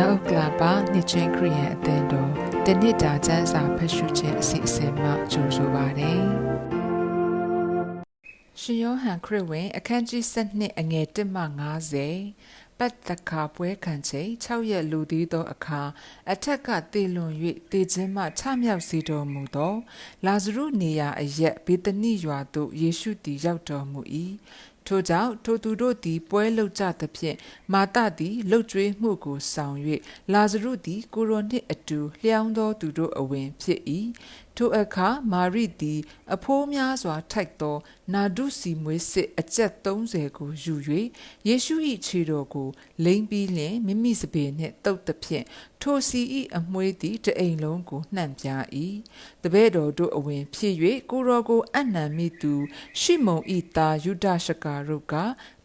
မြောက်ဥက္ကလာပါနှစ်ချင်းခရီးယန်အသင်းတော်တနစ်တာကျမ်းစာဖတ်ရှုခြင်းအစီအစဉ်မှကြိုဆိုပါရစေ။ရှင်ယောဟန်ခရစ်ဝင် အခန်းကြီး7အငယ်1မှ50ပတ်တခါပွဲခံချိန်6ရက်လူသေးသောအခါအထက်ကတည်လွန်၍တည်ခြင်းမှချမြောက်စေတော်မူသော လာဇရုနေရာအရက်ဘေသနိရွာသို့ယေရှုတည်ရောက်တော်မူ၏ ထိုကြောင့်ထိုသူတို့သည် ပွဲလုပ်ကြသဖြင့်မာတသည်လှုပ်ကြွေးမှုကိုဆောင်၍လာဇရုသည်ကိုရိုနှင့်အတူလျောင်းသောသူတို့အဝင်ဖြစ်၏ ထိုအခါမာရိသည် အဖိုးများစွာထိုက်သော နာဒုစီမွေးစစ်အကျက်30ကိုယူ၍ယေရှု၏ခြေတော်ကိုလိမ့်ပြီးလျှင်မိမိစပေနှင့်တုတ်သဖြင့်ထိုစီ၏အမွှေးသည်တအိမ်လုံးကိုနှံ့ပြ၏တပည့်တော်တို့အဝင်ဖြစ်၍ကိုရောကိုအနံမိသူရှိမုန်၏သားယုဒရှကာရုက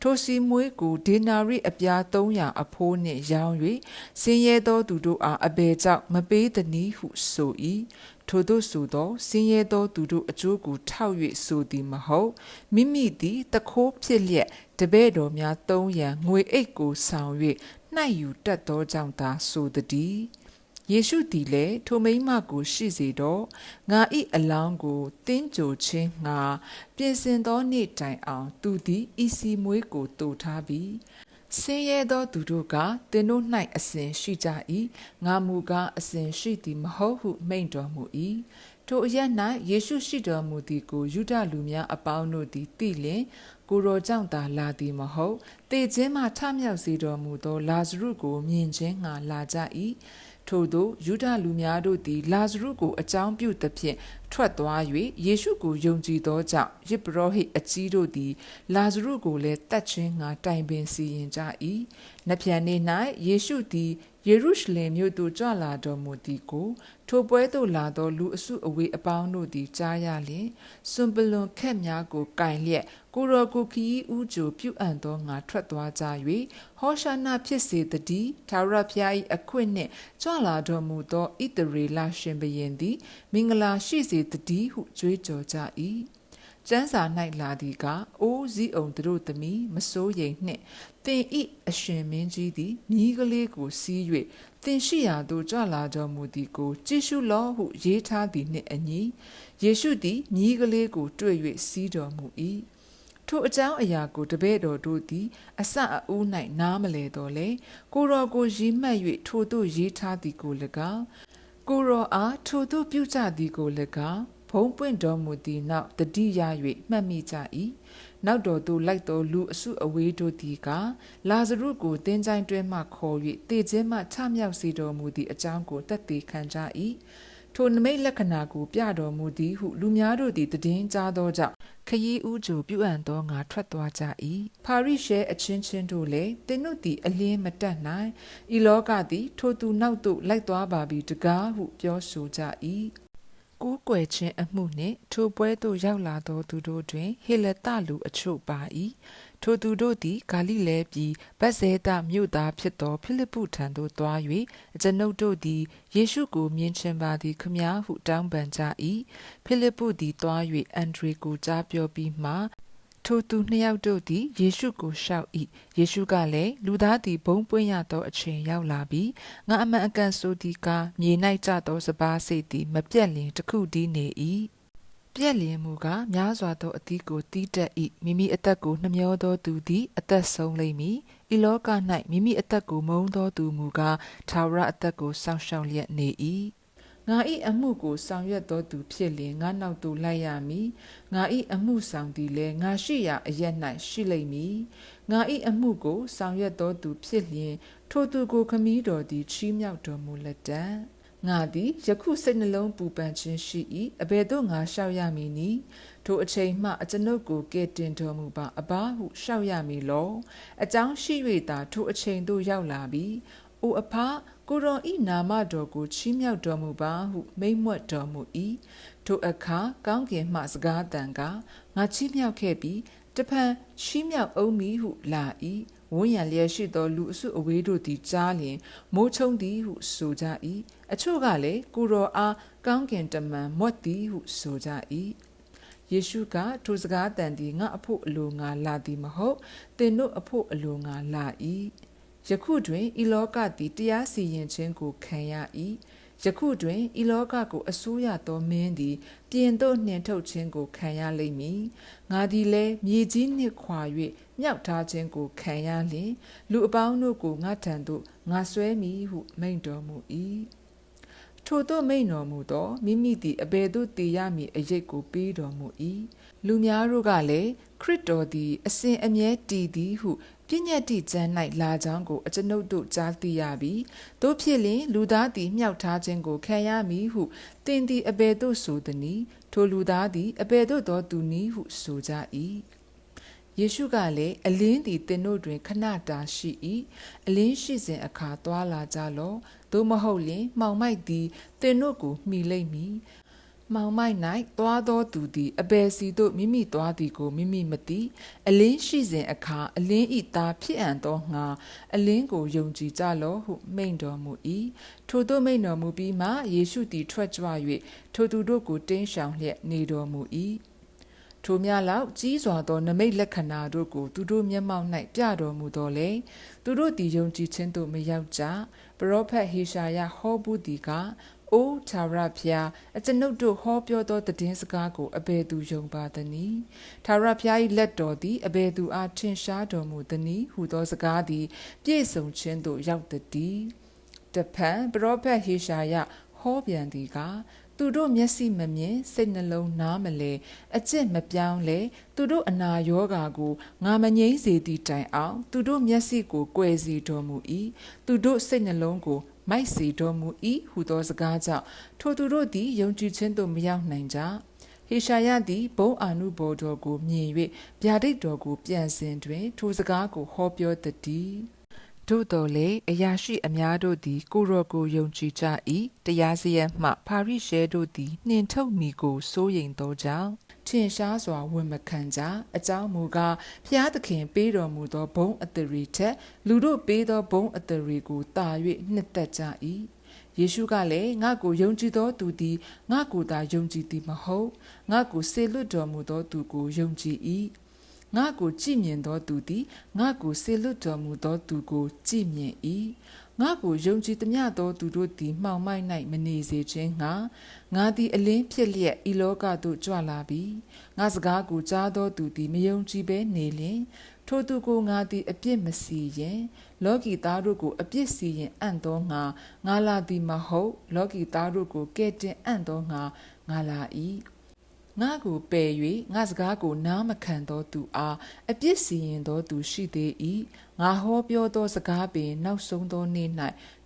ထိုစီမွေးကိုဒေနာရိအပြား300အဖိုးနှင့်ရောင်း၍ဆင်းရဲသောသူတို့အားအဘယ်ကြောင့်မပေးသနည်းဟုဆို၏ ထို့သောဆိုသောဆင်းရဲသောသူတို့အကျိုးကိုထောက်၍ဆိုသည်မဟုတ်မိမိသည်တခိုးဖြစ်လျက်တပည့်တော်များသုံးရန်ငွေအိတ်ကိုဆောင်၍နှိုက်ယူတတ်သောကြောင့်သာဆိုသည်ယေရှုသည်လည်းထိုမိမကိုရှိစေတော့ငါဤအလောင်းကိုတင်းကြိုခြင်းငါပြင်ဆင်သောနေ့တိုင်အောင် သူသည်ဤစီမွေးကိုတူထားပြီး ဆင်းရဲသောသူတို့ကသင်တို့၌အစဉ်ရှိကြ၏ငါမူကားအစဉ်ရှိသည်မဟုတ်ဟုမိန့်တော်မူ၏ထိုအရ၌ယေရှုရှိတော်မူသည်ကိုယူဒလူများအပေါင်းတို့သည်သိလျင်ကိုရောကြောင့်သာလာသည်မဟုတ်တေခြင်းမှထမြောက်စေတော်မူသောလာဇရုကိုမြင်ခြင်းငှာလာကြ၏ ထို့သောယူဒလူများတို့သည် လာဇရုကိုအကြောင်းပြုသဖြင့်ထွက်သွား၍ယေရှုကိုယုံကြည်သောကြောင့်ယေဘရဟိအကြီးတို့သည် လာဇရုကိုလည်းတတ်ခြင်းငါတိုင်ပင်စီရင်ကြ၏။နှပြန်နေ့၌ယေရှုသည် ယေရုရှလင်မြို့သို့ကြွလာတော်မူသည်ကို ထိုပွဲသို့လာသောလူအစုအဝေးအပေါင်းတို့သည်ကြားရလျင်စွန်ပလွန်ခက်များကိုကင်လျက်ကိုရောကိုခီဥကြိုပြုအပ်သောငါထွက်သွားကြ၍ဟောရှာနာဖြစ်စေတည်းသာရဖျား၏အခွင့်နှင့်ကြွလာတော်မူသောဣတရေလရှင်ဘရင်သည် မင်္ဂလာရှိစေတည်းဟုကြွေးကြော်ကြ၏ ကျမ်းစာ၌လာသည်ကအိုးစည်းအောင်တို့သမီးမစိုးရိမ်နှင့်သင်ဤအရှင်မင်းကြီးသည်မိကလေးကိုစီး၍သင်ရှိရာသို့ကြွလာတော်မူသည်ကိုကြည့်ရှုလောဟုရေးထားသည်နှင့်အညီယေရှုသည်မိကလေးကိုတွေ့၍စီးတော်မူ၏ထိုအကြောင်းအရာကိုတပည့်တော်တို့သည် အစအဦး၌နားမလဲတော်လေကိုတော်ကိုရီးမှတ်၍ထိုသို့ရေးထားသည်ကို၎င်းကိုရောအားထိုသို့ပြုကြသည်ကို၎င်း ဖုံးပွင့်တော်မူသည့်နောက်တတိယ၍မှတ်မိကြ၏နောက်တော်သို့လိုက်သောလူအစုအဝေးတို့သည်ကလာဇရုကိုတင်းကြိုင်တွဲမှခေါ်၍တေခြင်းမှထမြောက်စေတော်မူသည့်အကြောင်းကိုတတ်သိခံကြ၏ထိုနမိတ်လက္ခဏာကိုပြတော်မူသည်ဟုလူများတို့သည်တည်င်းကြားသောကြောင့်ခရီးဥကြိုပြုအပ်သောငါထွက်သွားကြ၏ပါရိရှဲအချင်းချင်းတို့လည်းတင်းတို့သည်အလင်းမတတ်နိုင်ဤလောကသည် ထိုသူနောက်သို့လိုက်သွားပါပြီတကားဟုပြောဆိုကြ၏ ကိုးကွယ်ခြင်းအမှုနှင့်ထိုပွဲသို့ရောက်လာသောသူတို့တွင် ဟေလတလူအချို့ပါ၏ထိုသူတို့သည်ဂါလိလဲပြည်ဗက်ဇဲဒမြို့သားဖြစ်သောဖိလိပ္ပုထံသို့သွား၍အကျွန်ုပ်တို့သည်ယေရှုကိုမြင်ချင်ပါသည်ခမည်းဟုတောင်းပန်ကြ၏ဖိလိပ္ပုသည်သွား၍အန်ဒရေကိုကြားပြောပြီးမှ ထိုသူနှစ်ယောက်တို့သည်ယေရှုကိုရှောက်၏ယေရှုကလည်းလူသားသည်ဘုံပွင့်ရသောအချိန်ရောက်လာပြီငါအမှန်အကန်ဆိုသည်ကားမြေ၌ကျသောစပါးစိတ်သည်မပြတ်လျင်တခုတည်းနေ၏ပြက်လျင်မူကားများစွာသောအသီးကိုတီးတက်၏မိမိအသက်ကိုနှမျောသောသူသည်အသက်ဆုံးလိမ့်မည်ဤလောက၌မိမိအသက်ကိုမုန်းသောသူမူကားသာဝရအသက်ကိုစောင့်ရှောက်လျက်နေ၏ ငါဤအမှုကိုဆောင်ရွက်သောသူဖြစ်လျင်ငါနောက်သို့လိုက်ရမည်ငါဤအမှုဆောင်သည်လည်းငါရှိရာအရက်၌ရှိလိမ့်မည်ငါဤအမှုကိုဆောင်ရွက်သောသူဖြစ်လျင်ထိုသူကိုခမည်းတော်သည်ချီးမြှောက်တော်မူလက်တံငါသည်ယခုစိတ်နှလုံးပူပန်ခြင်းရှိ၏အဘယ်သို့ငါလျှောက်ရမည်နည်းထိုအချိန်မှအကျွန်ုပ်ကိုကဲ့တင်တော်မူပါအဘဟုလျှောက်ရမည်လောအကြောင်းရှိ၍သာထိုအချိန်သို့ရောက်လာပြီအိုအဖ ကိုရောဤနာမတော်ကိုချီးမြှောက်တော်မူပါဟုမိန့်မွတ်တော်မူ၏ထိုအခါကောင်းကင်မှစကားတန်ကငါချီးမြှောက်ခဲ့ပြီးတဖန်ချီးမြှောက်အောင်မီဟုလာ၏ဝန်းရံလျက်ရှိသောလူအစုအဝေးတို့သည်ကြားလျင်မိုးချုံသည်ဟုဆိုကြ၏အချို့ကလည်းကိုရောအားကောင်းကင်တမန်မွတ်သည်ဟုဆိုကြ၏ယေရှုကထိုစကားတန်သည်ငါအဖို့အလိုငါလာသည်မဟုတ်သင်တို့အဖို့အလိုငါလာ၏ ယခုတွင်ဤလောကသည်တရားစီရင်ခြင်းကိုခံရ၏ယခုတွင်ဤလောကကိုအစိုးရသောမင်းသည် ပြင်သို့နှင်ထုတ်ခြင်းကိုခံရလိမ့်မည်ငါသည်လည်းမြေကြီးနှင့်ခွာ၍မြောက်ထားခြင်းကိုခံရလျင်လူအပေါင်းတို့ကိုငါထံသို့ငါဆွဲမည်ဟုမိန့်တော်မူ၏ ထို့သောမိန့်တော်မူသောမိမိသည်အဘယ်သို့တည်ရမည်အရေးကိုပေးတော်မူ၏လူများတို့ကလည်းခရစ်တော်သည် အစဉ်အမြဲတည်သည်ဟုပြည့်ညတ်တိကျမ်း၌လာကြောင်းကိုအကျွန်ုပ်တို့ကြားသိရပြီတို့ဖြစ်လျင်လူသားသည်မြောက်ထားခြင်းကိုခံရမည်ဟုသင်သည်အဘယ်သို့ဆိုသည်နည်းထိုလူသားသည်အဘယ်သို့သောသူနည်းဟုဆိုကြ၏ ယေရှုကလည်းအလင်းသည်သင်တို့တွင်ခဏတာရှိ၏အလင်းရှိစဉ်အခါသွာလာကြလော့သို့မဟုတ်လျှင်မှောင်မိုက်သည်သင်တို့ကိုမှီလိမ့်မည်မှောင်မိုက်၌သွားသောသူသည်အဘယ်စီသို့မိမိသွားသည်ကိုမိမိမသိအလင်းရှိစဉ်အခါအလင်းဤသားဖြစ်အံ့သောငါအလင်းကိုယုံကြည်ကြလော့ဟုမိန့်တော်မူ၏ထိုသို့မိန့်တော်မူပြီးမှယေရှုသည်ထွက်ကြွ၍ထိုသူတို့ကိုတင်းရှောင်လျက်နေတော်မူ၏ ထိုများလောက်ကြီးစွာသောနမိတ်လက္ခဏာတို့ကိုသူတို့မျက်မှောက်၌ပြတော်မူတော်လေသူတို့သည်ယုံကြည်ခြင်းသို့မရောက်ကြပရောဖက်ဟေရှာယဟောဘူးဒီကအိုးသာရဖျားအကျွန်ုပ်တို့ဟောပြောသောတည်င်းစကားကိုအဘယ်သူယုံပါသနည်းသာရဖျား၏လက်တော်သည်အဘယ်သူအားထင်ရှားတော်မူသနည်းဟူသောစကားသည် ပြည့်စုံခြင်းသို့ရောက်သည်တဖန်ပရောဖက်ဟေရှာယဟောပြန်သည်က သူတို့မျက်စိမမြင်စိတ်နှလုံးနားမလဲအကျင့်မပြောင်းလဲသူတို့အနာရောဂါကိုငါမငြိမ့်စေသည့်တိုင်အောင်သူတို့မျက်စိကိုကွယ်စီတော်မူ၏သူတို့စိတ်နှလုံးကိုမိုက်စီတော်မူ၏ဟူသောစကားကြောင့်ထိုသူတို့သည်ယုံကြည်ခြင်းသို့မရောက်နိုင်ကြဟေရှာယသည်ဘုံအာနုဘော်တော်ကိုမြင်၍ဗျာဒိတ်တော်ကိုပြန်စင်တွင် ထိုစကားကိုဟောပြောတည် သို့တော်လေအရာရှိအများတို့သည် ကိုရော့ကိုယုံကြည်ကြ၏တရားစရမှပါရိရှဲတို့သည်နှင်ထုတ်မိကိုစိုးရိမ်သောကြောင့်ထင်ရှားစွာဝန်မခံကြအကြောင်းမူကားဖျားသခင်ပေးတော်မူသောဘုံအတရီထက်လူတို့ပေးသောဘုံအတရီကိုတာ၍နှစ်သက်ကြ၏ယေရှုကလည်းငါ့ကိုယုံကြည်သောသူသည်ငါ့ကိုသာယုံကြည်သည်မဟုတ်ငါ့ကိုဆေလွတ်တော်မူသောသူကိုယုံကြည်၏ ငါကိုကြည်မြင်သောသူသည်ငါကိုဆေလွတ်တော်မူသောသူကိုကြည်မြင်၏ငါကိုယုံကြည်သမျှသောသူတို့သည်မှောင်မိုက်၌မနေစေခြင်းငါငါသည်အလင်းဖြစ်လျက်ဤလောကသို့ကြွလာပြီငါစကားကိုကြားသောသူသည်မယုံကြည်ဘဲနေလျင်ထိုသူကိုငါသည်အပြစ်မစီရင်လောကီသားတို့ကိုအပြစ်စီရင်အံ့သောငါငါလာသည်မဟုတ် လောကီသားတို့ကိုကဲ့တင်အံ့သောငါငါလာ၏ ငါကိုပယ်၍ငါစကားကိုနားမခံသောသူအားအပြစ်စီရင်သောသူရှိသေး၏ငါဟောပြောသောစကားပင်နောက်ဆုံးသောနေ့၌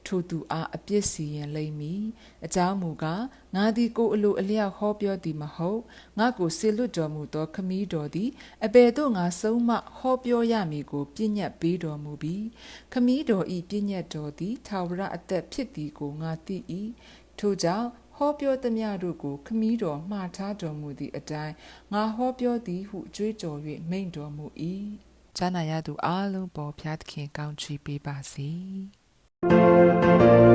ထိုသူအားအပြစ်စီရင်လိမ့်မည်အကြောင်းမူကားငါသည်ကိုအလိုအလျောက်ဟောပြောသည်မဟုတ်ငါကိုဆေလွတ်တော်မူသောခမည်းတော်သည်အဘယ်သို့ငါဆုံးမဟောပြောရမည်ကိုပြည့်ညတ်ပေးတော်မူပြီးခမည်းတော်ဤပြည့်ညတ်တော်သည်ထာဝရအသက်ဖြစ်သည်ကိုငါသိ၏ထို့ကြောင့် ဟောပြောသမျှတို့ကိုခမည်းတော်မှားထားတော်မူသည့်အတိုင်းငါဟောပြောသည်ဟုကြွေးကြော်၍မိန့်တော်မူ၏။ဈာနာရသူအလုံးပေါ်ဖျားသခင်ကောင်းချီးပေးပါစေ။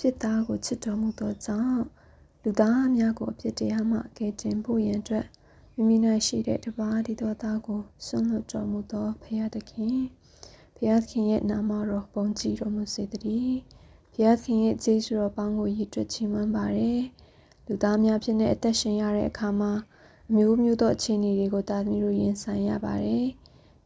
ပြစ်သားကိုချစ်တော်မူသောကြောင့်လူသားများကိုအပြစ်တရားမှကယ်တင်ဖို့ရန်အတွက်မိမိ၌ရှိတဲ့တပါးဒီသောသားကိုဆွန့်လွတ်တော်မူသောဖရာသခင်ဖရာသခင်ရဲ့နာမတော်ပုံကြည်တော်မူစေတည်းဖရာသခင်ရဲ့ကျေးဇူးတော်ပေါင်းကိုရည်တွက်ချီးမွမ်းပါတယ်လူသားများဖြစ်တဲ့အသက်ရှင်ရတဲ့အခါမှာအမျိုးမျိုးသောအခြေအနေတွေကိုတာသမီတို့ရင်ဆိုင်ရပါတယ်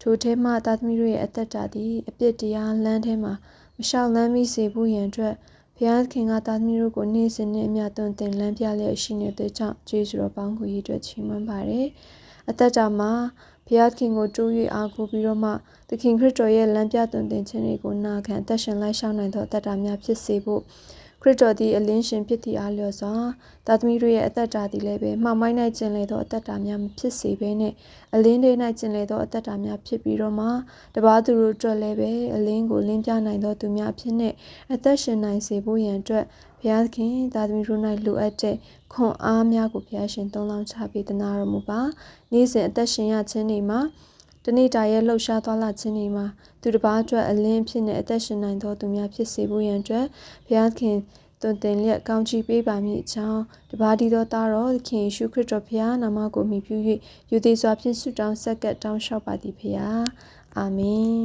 ထိုထဲမှာတာသမီတို့ရဲ့အသက်တာသည်အပြစ်တရားလမ်းထဲမှာမလျှောက်လန်းမိစေဖို့ရန်အတွက် ဘုရားသခင်ကတာသမီတို့ကိုနေ့စဉ်နဲ့အမျှသွန်သင်လမ်းပြလျက်ရှိနေတဲ့ကြောင့်ကျေးဇူးတော်ပေါင်းကိုရည်တွက်ချီးမွမ်းပါတယ်။အသက်တာမှာဘုရားသခင်ကိုတိုး၍အားကိုးပြီးတော့မှသခင်ခရစ်တော်ရဲ့လမ်းပြသွန်သင်ခြင်းတွေကိုနာခံအသက်ရှင်လိုက်ရှောက်နိုင်သောအသက်တာများဖြစ်စေဖို့ ခခရစ်တော်သည်အလင်းရှင်ဖြစ်သည့်အားလျော်စွာသာသမီတို့ရဲ့အသက်တာသည်လည်းပဲမှောင်မိုက်၌ကျင်လေသောအသက်တာများမဖြစ်စေဘဲနဲ့အလင်းတွေ၌ကျင်လေသောအသက်တာများဖြစ်ပြီးတော့မှတပါးသူတို့အတွက်လည်းပဲအလင်းကိုလင်းပြနိုင်သောသူများဖြစ်နေအသက်ရှင်နိုင်စေဖို့ရန်အတွက်ဘုရားသခင်သာသမီတို့၌လိုအပ်တဲ့ခွန်အားများကိုဘုရားရှင်သုံးလောင်းချပေးသနာတော်မူပါနေ့စဉ်အသက်ရှင်ရခြင်းတွေမှာ တနေ့တာရဲ့လှုပ်ရှားသွားလာခြင်းတွေမှာသူတစ်ပါးအတွက်အလင်းဖြစ်နေအသက်ရှင်နိုင်သောသူများဖြစ်စေဖို့ရန်အတွက်ဘုရားခင်တွင်တင်လျက်ကောင်းချီးပေးပါမည်အကြောင်းတပါးဒီသောသားတော်သခင်ယေရှုခရစ်တော်ဘုရားနာမကိုမြည်ပြု၍ယူသေးစွာဖြင့်ဆုတောင်းဆက်ကပ်တောင်းလျှောက်ပါသည်ဘုရားအာမင်